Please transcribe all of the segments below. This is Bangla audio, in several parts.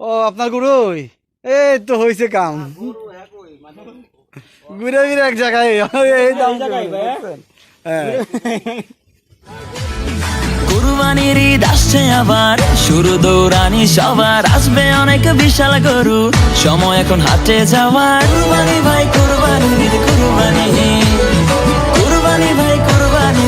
ও আপনার গুরুই এই তো হয়েছে কাম। ঘুরে ঘুরে এক জায়গায়। হ্যাঁ। কুরবানির ঈদ আসছে আবার। শুরু দৌড়ানি সবার। আসবে অনেক বিশাল গরু। সময় এখন হাটে যাওয়ার। কুরবানি ভাই, কুরবানি ঈদ, কুরবানি কুরবানি ভাই, কুরবানি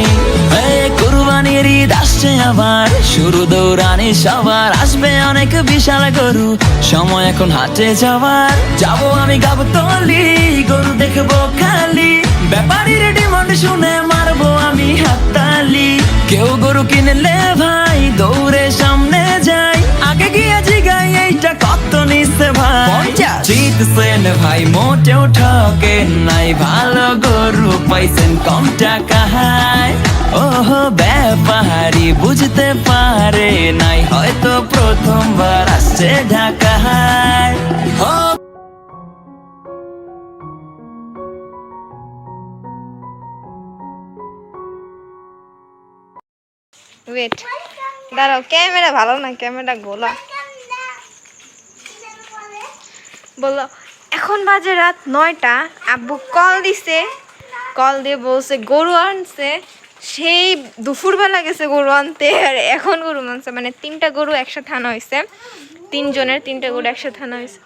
ঈদ, কুরবানি আসছে আবার। শুরু দৌড়ানি সবার। আসবে অনেক বিশাল গরু। সময় এখন হাটে যাওয়ার। যাব আমি গাব গাবতলি। গরু দেখব খালি। ব্যাপারীর ডিমান্ড শুনে মারবো আমি হাততালি। কেউ গরু কিনলে ভাই দৌড়ে সামনে যাই। আগে গিয়ে জিগাই এইটা কত নিচ্ছে ভাই? জিতছেন ভাই মোটেও ঠকে নাই। ভালো গরু পাইছেন কম টাকায় ওহ ব্যাপারি বুঝতে পারে নাই। হয়তো প্রথমবার আসছে ঢাকায় ওয়েট দাঁড়াও, ক্যামেরা ভালো না, ক্যামেরা গোলা। এখন বাজে রাত নয়টা, আব্বু কল দিছে কল দিয়ে বলছে, গরু আনছে, সেই দুপুরবেলা গেছে গরু আনতে, আর এখন গরু আনছে মানে তিনটা গরু একসাথে আনা হয়েছে, তিনজনের তিনটা গরু একসাথে আনা হয়েছে।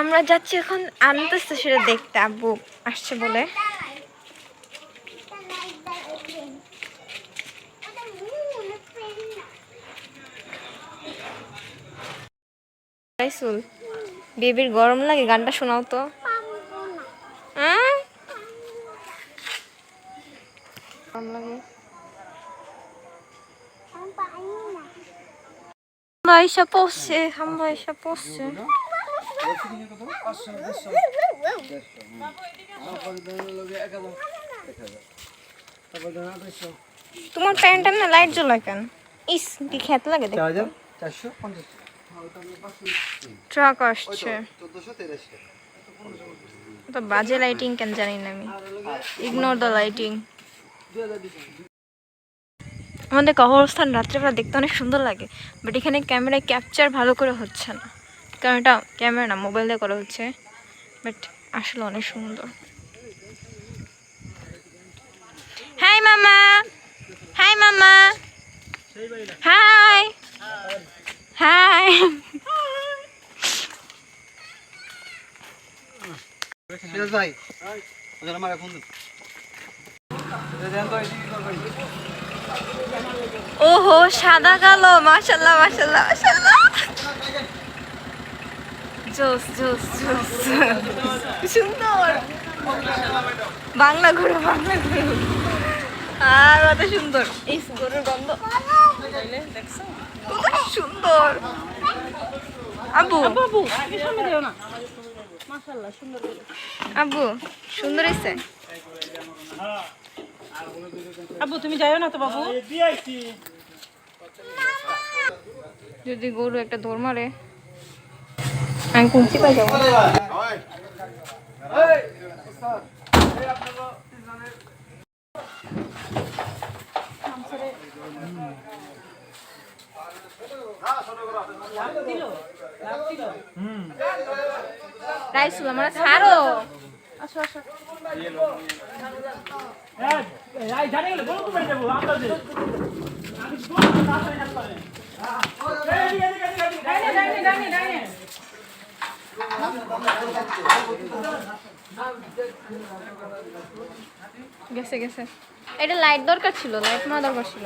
আমরা যাচ্ছি এখন, আনতেছে সেটা দেখতে, আব্বু আসছে বলে। রাইসুল বেবির গরম লাগে, গানটা শোনাও তো। তোমার প্যান্টটা না লাইট জ্বলা কেন? ইস, কি খেত লাগে দেখ চারশো? পঞ্চাশ? ট্রাক আসছে। তো বাজে লাইটিং কেন জানি না আমি। ইগনোর দ্য লাইটিং আমাদের কবরস্থান রাত্রেবেলা দেখতে অনেক সুন্দর লাগে বাট এখানে ক্যামেরায় ক্যাপচার ভালো করে হচ্ছে না। কারণ এটা ক্যামেরা না মোবাইল দিয়ে করা হচ্ছে বাট আসলে অনেক সুন্দর। হাই মামা। হাই মামা। হাই হাই সিরাজ ভাই। আমার এখন ওহো সাদা কালো মাশাল্লাহ মাশাল্লাহ মাশাল্লাহ। জোস জোস জোস। সুন্দর। বাংলা ঘুরো বাংলা ঘুরো আর কত সুন্দর। এই গরুর গন্ধ। কত সুন্দর। আবু আবু আবু সুন্দর এসে আব্বু তুমি যাইও না তো বাবু? যদি গরু একটা দৌড় মারে। আমি কুঞ্চি পাই যাব। রাইসুল আমরা ছাড়ো। গেছে গেছে। এটা লাইট দরকার ছিল লাইট মারা দরকার ছিল?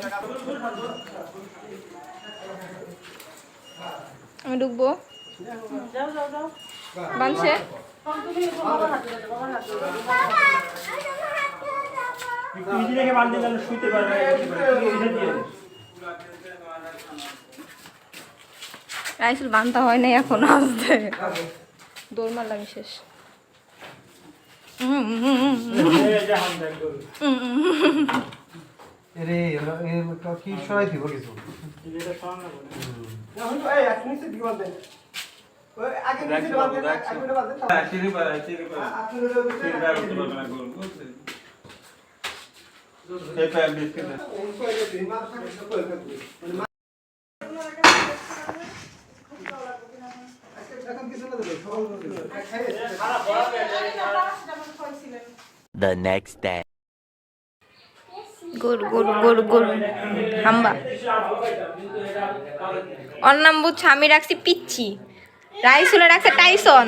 আমি ঢুকবো। বানছে? শুইতে বান্ধা হয় নাই এখন আসতে। দৌড় লাগে শেষ। কি সরাই দিব কিছু? The next day. গরু গরু গরু গরু হাম্বা। ওর নাম বুঝছ আমি রাখছি পিচ্ছি। রাইসুল রাখছে টাইসন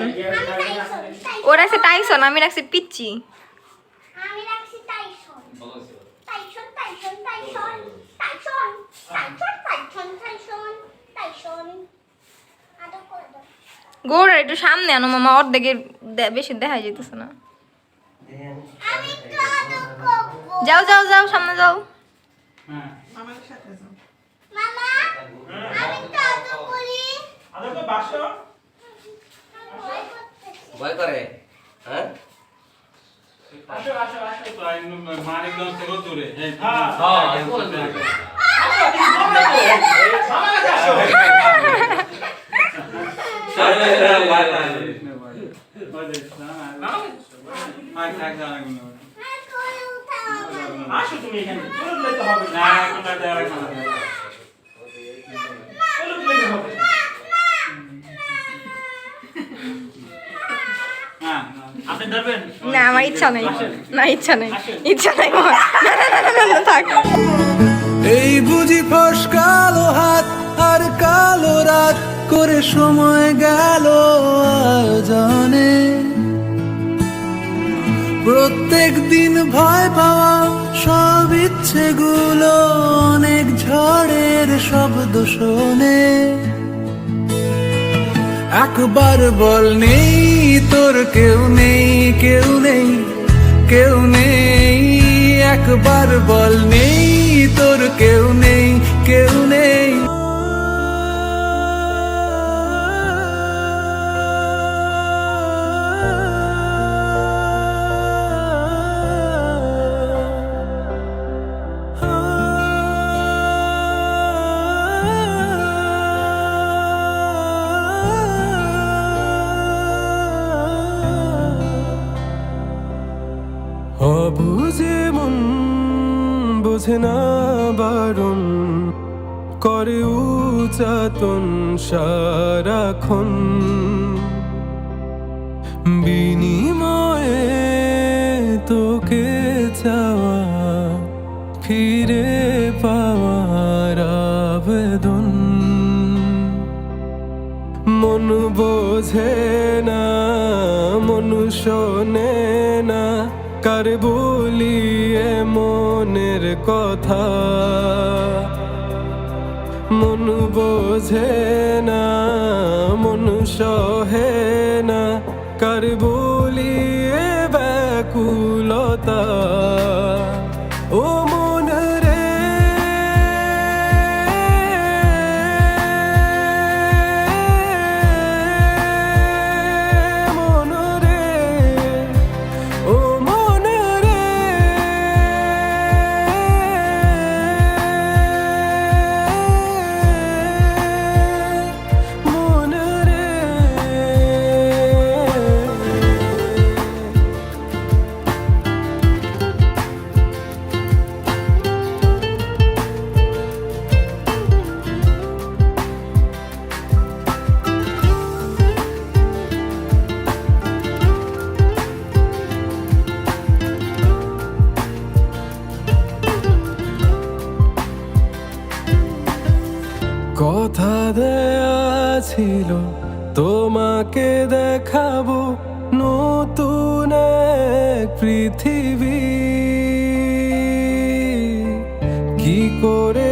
ও রাখছে টাইসন আমি রাখছি পিচ্ছি গৌড়া একটু সামনে আনো মামা অর্ধেকের বেশি দেখা যেতেছে না। যাও যাও যাও সামনে যাও। মামা আমি তো করি ভয় করে হ্যাঁ? আসো তুমি এখানে। না আমার ইচ্ছা নেই। না ইচ্ছা নেই। ইচ্ছা নেই আমার। না না না না, না না থাক। এই বুঝি ফস কালো হাত আর কালো রাত করে সময় গেল জানে প্রত্যেক দিন ভয় পাওয়া সব ইচ্ছেগুলো অনেক ঝড়ের শব্দ শোনে। একবার বল নেই, তোর কেউ নেই কেউ নেই কেউ নেই। একবার বল নেই, তোর কেউ নেই কেউ নেই। না বারণ, করে উচাতন সারাক্ষণ। বিনিময়ে তোকে চাওয়া, ফিরে পাওয়ার আবেদন। মন বোঝে না, মন শোনে না, কার বলিয়ে মনের কথা। মন বোঝে না মন সহে না কার কথা ছিল তোমাকে দেখাবো নতুন এক পৃথিবী। কি করে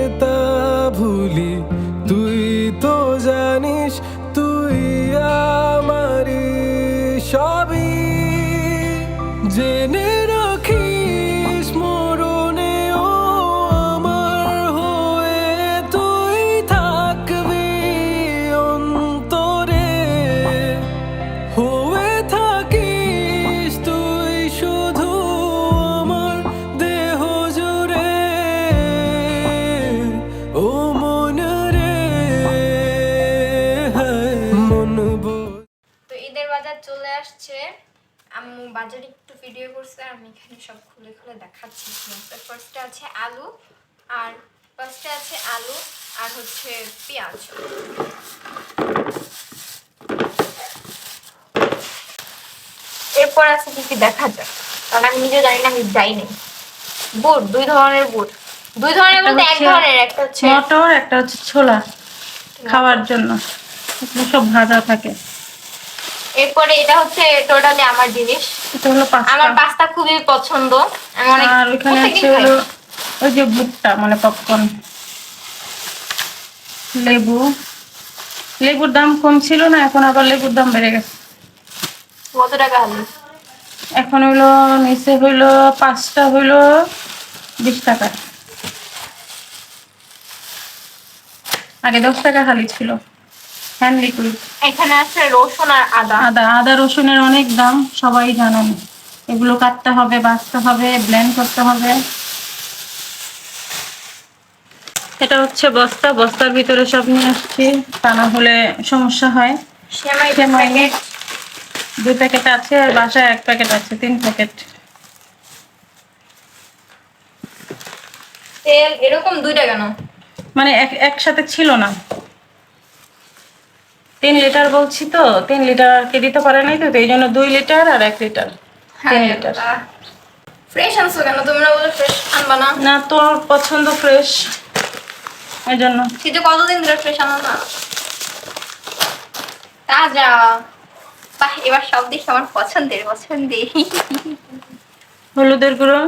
এরপর আছে কি কি দেখা যাক। কারণ আমি নিজে জানি না আমি যাই নাই বুট দুই ধরনের বুট। দুই ধরনের বলতে এক ধরনের একটা হচ্ছে মটর একটা হচ্ছে ছোলা খাওয়ার জন্য। সব ভাজা থাকে। এরপরে এটা হচ্ছে টোটালি আমার জিনিস। এটা হলো আমার পাস্তা পাস্তা খুবই পছন্দ। আমি অনেক আর ওইখানে আছে হলো ওই যে বুটটা মানে পপকর্ন লেবু। লেবুর দাম কম ছিল না এখন আবার লেবুর দাম বেড়ে গেছে। কত টাকা হলো? এখন হইল নিচে হইল পাঁচটা হইল বিশ টাকা। আগে দশ টাকা খালি ছিল। হ্যান্ড লিকুইড এখানে আছে রসুন আর আদা। আদা আদা রসুনের অনেক দাম সবাই জানেন। এগুলো কাটতে হবে বাছতে হবে ব্লেন্ড করতে হবে। এটা হচ্ছে বস্তা বস্তার ভিতরে সব নিয়ে আসছি। তা না হলে সমস্যা হয়। সেমাই সেমাই। দুই প্যাকেট আছে আর বাসায় এক প্যাকেট আছে তিন প্যাকেট। তেল এরকম দুইটা কেন? মানে এক একসাথে ছিল না। তিন লিটার বলছি তো তিন লিটার আর কি দিতে পারে নাই তো এই জন্য দুই লিটার আর এক লিটার তিন লিটার। ফ্রেশ আনছো কেন? তোমরা বলে ফ্রেশ আনবা না। না তোর পছন্দ ফ্রেশ এই জন্য। কিন্তু কতদিন ধরে ফ্রেশ আনো না? তাজা। বাহ এবার সব দিক আমার পছন্দের পছন্দের। হলুদের গুঁড়ো।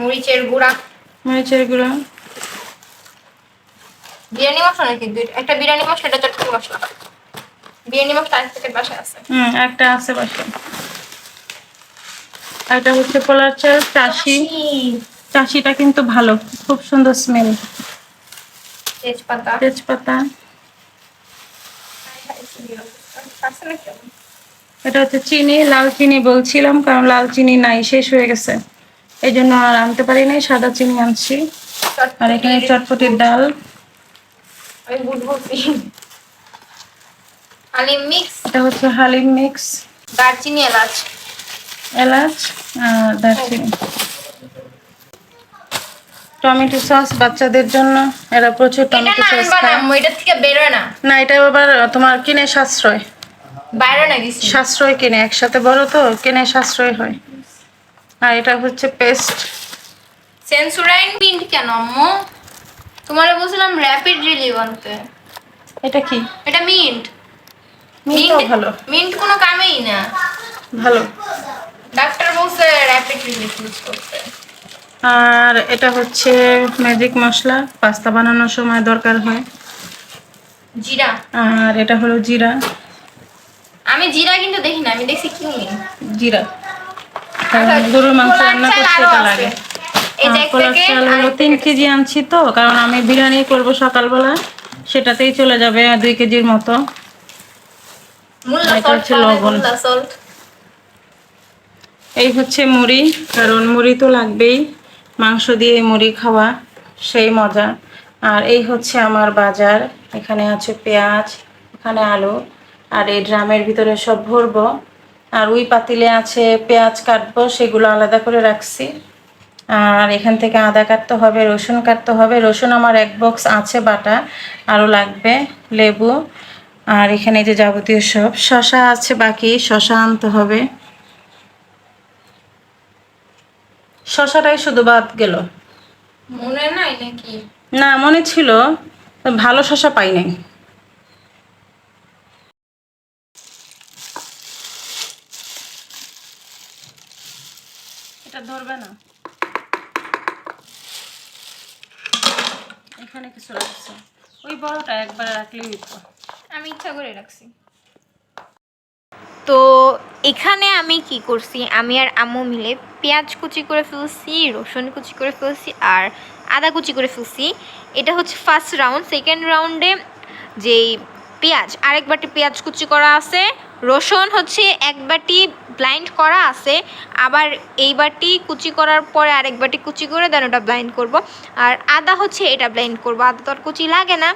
মরিচের গুঁড়া। মরিচের গুঁড়ো। বিরিয়ানি মশলা নাকি? দুইটা একটা বিরিয়ানি মশলা এটা চটকি মশলা। বিরিয়ানি মশলা এক প্যাকেট বাসায় আছে? হুম একটা আছে বাসায়। হচ্ছে পোলার চাল চাষি চাষিটা কিন্তু ভালো খুব সুন্দর স্মেল তেজপাতা। তেজপাতা? এটা হচ্ছে চিনি লাল চিনি বলছিলাম কারণ লাল চিনি নাই শেষ হয়ে গেছে। এই জন্য আর আনতে পারি নাই সাদা চিনি আনছি। আর এখানে চটপটির ডাল। আলি মিক্স। এটা হচ্ছে হালিম মিক্স। দারচিনি এলাচ। এলাচ আর দারচিনি। টমেটো সস বাচ্চাদের জন্য। এরা প্রচুর টমেটো না সস খায়। এটা থেকে বেরোয় না। না এটা আবার তোমার কিনে সাশ্রয়। বাইরে না সাশ্রয় কিনে একসাথে বড় তো কিনে সাশ্রয় হয়। আর এটা হচ্ছে পেস্ট। সেন্সুরাইন মিন্ট কেন আম্মু? তোমারে বলছিলাম র্যাপিড রিলিভ আনতে। এটা কি? এটা মিন্ট মিন্ট ভালো। মিন্ট কোনো কামেই না। ভালো। ডাক্তার বলছে র্যাপিড রিলিফ ইউজ করতে। আর এটা হচ্ছে ম্যাজিক মশলা পাস্তা বানানোর সময় দরকার হয়। জিরা। আর এটা হলো জিরা। আমি জিরা কিন্তু দেখি না আমি দেখছি কিউমিন জিরা। গরুর মাংস রান্না করতে এটা লাগে। এই যে আর এক কলার প্যাকেট চাল হলো তিন কেজি আনছি তো কারণ আমি বিরিয়ানি করব সকালবেলা। সেটাতেই চলে যাবে দুই কেজির মতো। লবণ। এই হচ্ছে মুড়ি কারণ মুড়ি তো লাগবেই। মাংস দিয়ে মুড়ি খাওয়া সেই মজা। আর এই হচ্ছে আমার বাজার। এখানে আছে পেঁয়াজ এখানে আলু। আর এই ড্রামের ভিতরে সব ভরবো। আর ওই পাতিলে আছে পেঁয়াজ কাটবো সেগুলো আলাদা করে রাখছি। আর এখান থেকে আদা কাটতে হবে রসুন কাটতে হবে। রসুন আমার এক বক্স আছে বাটা আরও লাগবে লেবু। আর এখানে যে যাবতীয় সব। শশা আছে বাকি শশা আনতে হবে। শশাটাই শুধু বাদ গেল। মনে নাই নাকি? না মনে ছিল ভালো শশা পাই নাই। ধরবে না। এখানে কিছু রাখছে। ওই বড়টা একবার রাখলেই হতো আমি ইচ্ছা করে রাখছি। তো এখানে আমি কি করছি? আমি আর আম্মু মিলে পেঁয়াজ কুচি করে ফেলছি রসুন কুচি করে ফেলছি আর আদা কুচি করে ফেলছি। এটা হচ্ছে ফার্স্ট রাউন্ড সেকেন্ড রাউন্ডে যেই পেঁয়াজ আরেক বাটি পেঁয়াজ কুচি করা আছে। রসুন হচ্ছে এক বাটি ব্লাইন্ড করা আছে, আবার এই বাটি কুচি করার পরে আরেক বাটি কুচি করে দেন ওটা ব্লাইন্ড করব। আর আদা হচ্ছে এটা ব্লাইন্ড করব, আদা তো আর কুচি লাগে না।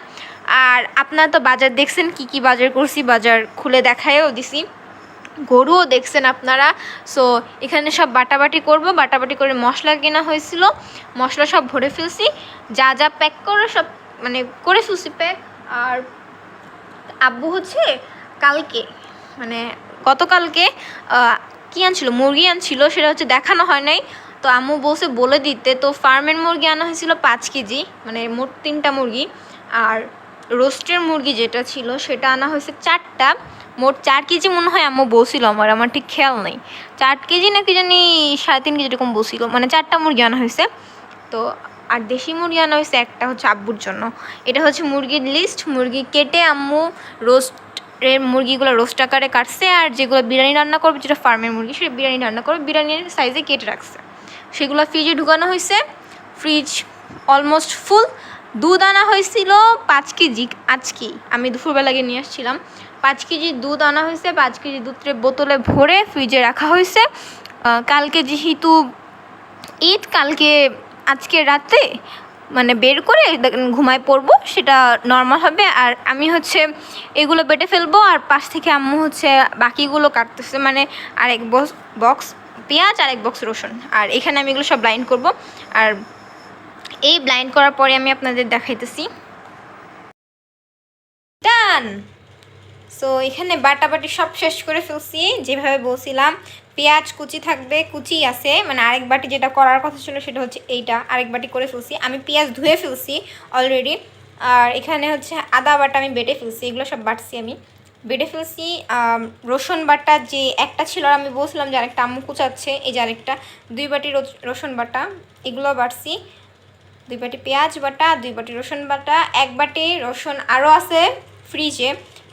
আর আপনারা তো বাজার দেখছেন, কি কি বাজার করছি, বাজার খুলে দেখায়ও দিছি। গরুও দেখছেন আপনারা সো এখানে সব বাটাবাটি করব, বাটাবাটি করে মশলা কেনা হয়েছিল। মশলা সব ভরে ফেলছি, যা যা প্যাক করে সব মানে করে ফেলছি প্যাক আর আব্বু হচ্ছে কালকে মানে গতকালকে কি আনছিল? মুরগি আনছিল, সেটা হচ্ছে দেখানো হয় নাই। তো আম্মু বসে বলে দিতে। তো ফার্মের মুরগি আনা হয়েছিল পাঁচ কেজি মানে মোট তিনটা মুরগি। আর রোস্টের মুরগি যেটা ছিল, সেটা আনা হয়েছে চারটা। মোট চার কেজি মনে হয় আম্মু বলছিল আমার আমার ঠিক খেয়াল নেই। চার কেজি নাকি জানি সাড়ে তিন কেজি এরকম বলছিল। মানে চারটা মুরগি আনা হয়েছে। তো, আর দেশি মুরগি আনা হয়েছে একটা হচ্ছে আব্বুর জন্য। এটা হচ্ছে মুরগির লিস্ট মুরগি কেটে আম্মু রোস্টের মুরগিগুলো রোস্ট আকারে কাটছে আর যেগুলো বিরিয়ানি রান্না করবে, যেটা ফার্মের মুরগি সেটা বিরিয়ানি রান্না করবে, বিরিয়ানির সাইজে কেটে রাখছে। সেগুলো ফ্রিজে ঢুকানো হয়েছে। ফ্রিজ অলমোস্ট ফুল দুধ আনা হয়েছিল পাঁচ কেজি আজকেই আমি দুপুরবেলা গিয়ে নিয়ে আসছিলাম। পাঁচ কেজি দুধ আনা হয়েছে, পাঁচ কেজি দুধের বোতলে ভরে ফ্রিজে রাখা হয়েছে। কালকে যেহেতু ঈদ, কালকে আজকে রাতে মানে বের করে ঘুমায় পড়ব, সেটা নর্মাল হবে। আর আমি হচ্ছে এগুলো বেটে ফেলব, আর পাশ থেকে আম্মু হচ্ছে বাকিগুলো কাটতেছে মানে আর এক বক্স বক্স পেঁয়াজ আর এক বক্স রসুন। আর এখানে আমি এগুলো সব ব্লাইন্ড করব। আর এই ব্লাইন্ড করার পরে আমি আপনাদের দেখাইতেছি। ডান সো এখানে বাটাবাটি সব শেষ করে ফেলছি, যেভাবে বলছিলাম। পেঁয়াজ কুচি থাকবে কুচি আছে। মানে আরেক বাটি যেটা করার কথা ছিল সেটা হচ্ছে এইটা। আরেক বাটি করে ফেলছি। আমি পেঁয়াজ ধুয়ে ফেলছি অলরেডি আর এখানে হচ্ছে আদা বাটা আমি বেটে ফেলছি। এগুলো সব বাটছি আমি। বেটে ফেলছি রসুন বাটা যে একটা ছিল, আর আমি বলছিলাম যে আরেকটা আম্মু কুচাচ্ছে, এই যে আরেকটা। দুই বাটি রস- রসুন বাটা, এগুলো বাটছি। দুই বাটি পেঁয়াজ বাটা, দুই বাটি রসুন বাটা। এক বাটি রসুন আরও আছে ফ্রিজে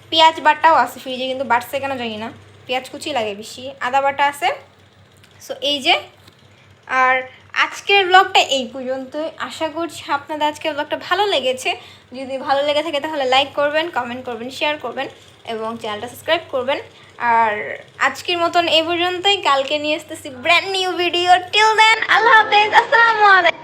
পেঁয়াজ বাটাও আছে ফ্রিজে কিন্তু বাটছে কেন জানি না। পেঁয়াজ কুচি লাগে বেশি, আদা বাটা আছে। সো এই যে, আর আজকের ব্লগটা এই পর্যন্তই। আশা করছি আপনাদের আজকের ব্লগটা ভালো লেগেছে। যদি ভালো লেগে থাকে তাহলে লাইক করবেন কমেন্ট করবেন শেয়ার করবেন এবং চ্যানেলটা সাবস্ক্রাইব করবেন। আর আজকের মতন এই পর্যন্তই। কালকে নিয়ে আসতেছি brand new video till then আল্লাহ হাফেজ, আসসালামু আলাইকুম।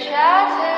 shadow.